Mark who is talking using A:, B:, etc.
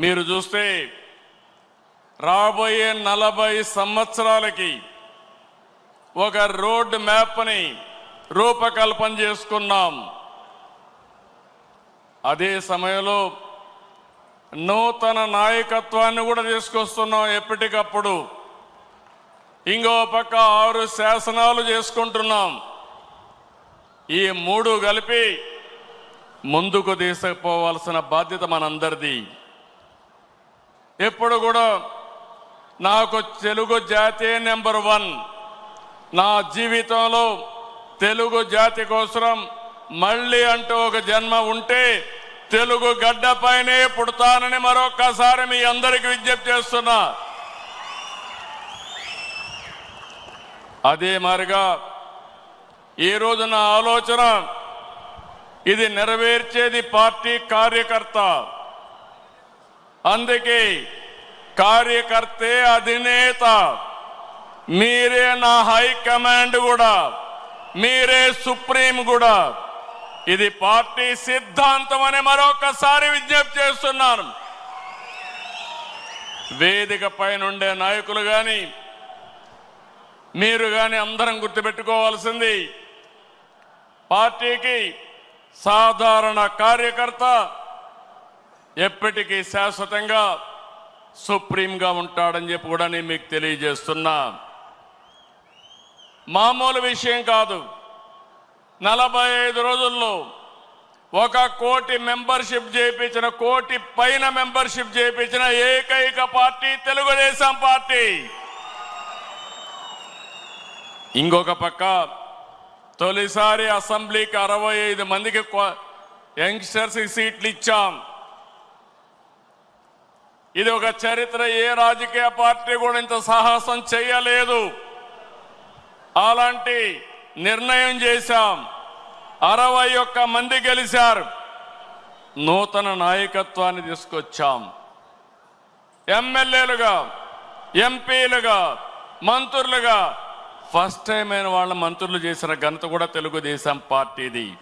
A: మీరు చూస్తే రాబోయే నలభై సంవత్సరాలకి ఒక రోడ్ మ్యాప్ని రూపకల్పన చేసుకున్నాం. అదే సమయంలో నూతన నాయకత్వాన్ని కూడా తీసుకొస్తున్నాం ఎప్పటికప్పుడు. ఇంకో పక్క ఆరు శాసనాలు చేసుకుంటున్నాం. ఈ మూడు కలిపి ముందుకు తీసుకుపోవాల్సిన బాధ్యత మనందరిది. ఎప్పుడు కూడా నాకు తెలుగు జాతి నెంబర్ వన్. నా జీవితంలో తెలుగు జాతి కోసం మళ్ళీ అంటూ ఒక జన్మ ఉంటే తెలుగు గడ్డపైనే పుడతానని మరొక్కసారి మీ అందరికి విజ్ఞప్తి చేస్తున్నా. అదే మారిగా ఈరోజు నా ఆలోచన ఇది నెరవేర్చేది పార్టీ కార్యకర్త. అందుకే కార్యకర్తే అధినేత మీరే నా హైకమాండ్ కూడా మీరే సుప్రీం కూడా. ఇది పార్టీ సిద్ధాంతం అని మరొకసారి విజ్ఞప్తి చేస్తున్నాను. వేదిక పైనుండే నాయకులు కానీ మీరు కానీ అందరం గుర్తుపెట్టుకోవాల్సింది పార్టీకి సాధారణ కార్యకర్త ఎప్పటికీ శాశ్వతంగా సుప్రీంగా ఉంటాడని చెప్పి కూడా నేను మీకు తెలియజేస్తున్నా. మామూలు విషయం కాదు. నలభై ఐదు రోజుల్లో ఒక కోటి మెంబర్షిప్ చేయించిన కోటి పైన మెంబర్షిప్ చేయించిన ఏకైక పార్టీ తెలుగుదేశం పార్టీ. ఇంకొక పక్క తొలిసారి అసెంబ్లీకి అరవై ఐదు మందికి క్వ- యంగ్స్టర్స్ సీట్లు ఇచ్చాం. ఇది ఒక చరిత్ర. ఏ రాజకీయ పార్టీ కూడా ఇంత సాహసం చేయలేదు. అలాంటి నిర్ణయం చేశాం. అరవై ఒక్క మంది గెలిచారు. నూతన నాయకత్వాన్ని తీసుకొచ్చాం. ఎమ్మెల్యేలుగా ఎంపీలుగా మంత్రులుగా ఫస్ట్ టైం అయిన వాళ్ళ మంత్రులు చేసిన ఘనత కూడా తెలుగుదేశం పార్టీది.